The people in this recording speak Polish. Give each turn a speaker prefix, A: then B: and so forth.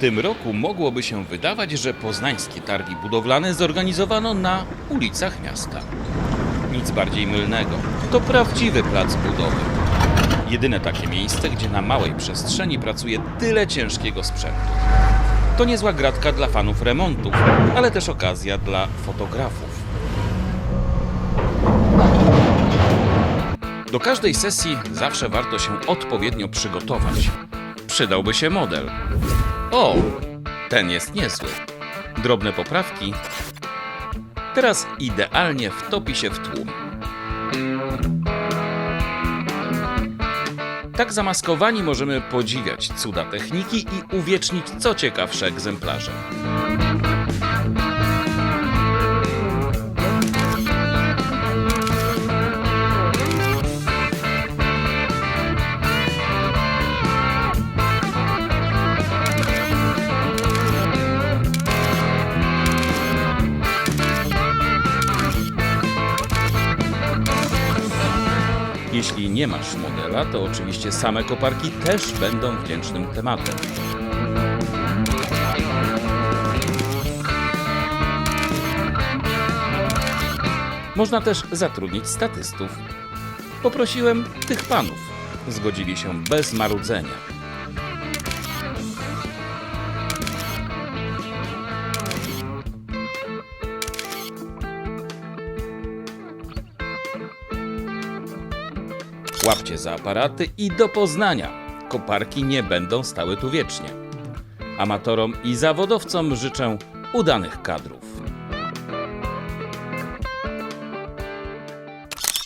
A: tym roku mogłoby się wydawać, że poznańskie targi budowlane zorganizowano na ulicach miasta. Nic bardziej mylnego. To prawdziwy plac budowy. Jedyne takie miejsce, gdzie na małej przestrzeni pracuje tyle ciężkiego sprzętu. To niezła gratka dla fanów remontów, ale też okazja dla fotografów. Do każdej sesji zawsze warto się odpowiednio przygotować. Przydałby się model. O, ten jest niezły. Drobne poprawki. Teraz idealnie wtopi się w tłum. Tak zamaskowani możemy podziwiać cuda techniki i uwiecznić co ciekawsze egzemplarze. Jeśli nie masz modela, to oczywiście same koparki też będą wdzięcznym tematem. Można też zatrudnić statystów. Poprosiłem tych panów. Zgodzili się bez marudzenia. Łapcie za aparaty i do Poznania. Koparki nie będą stały tu wiecznie. Amatorom i zawodowcom życzę udanych kadrów.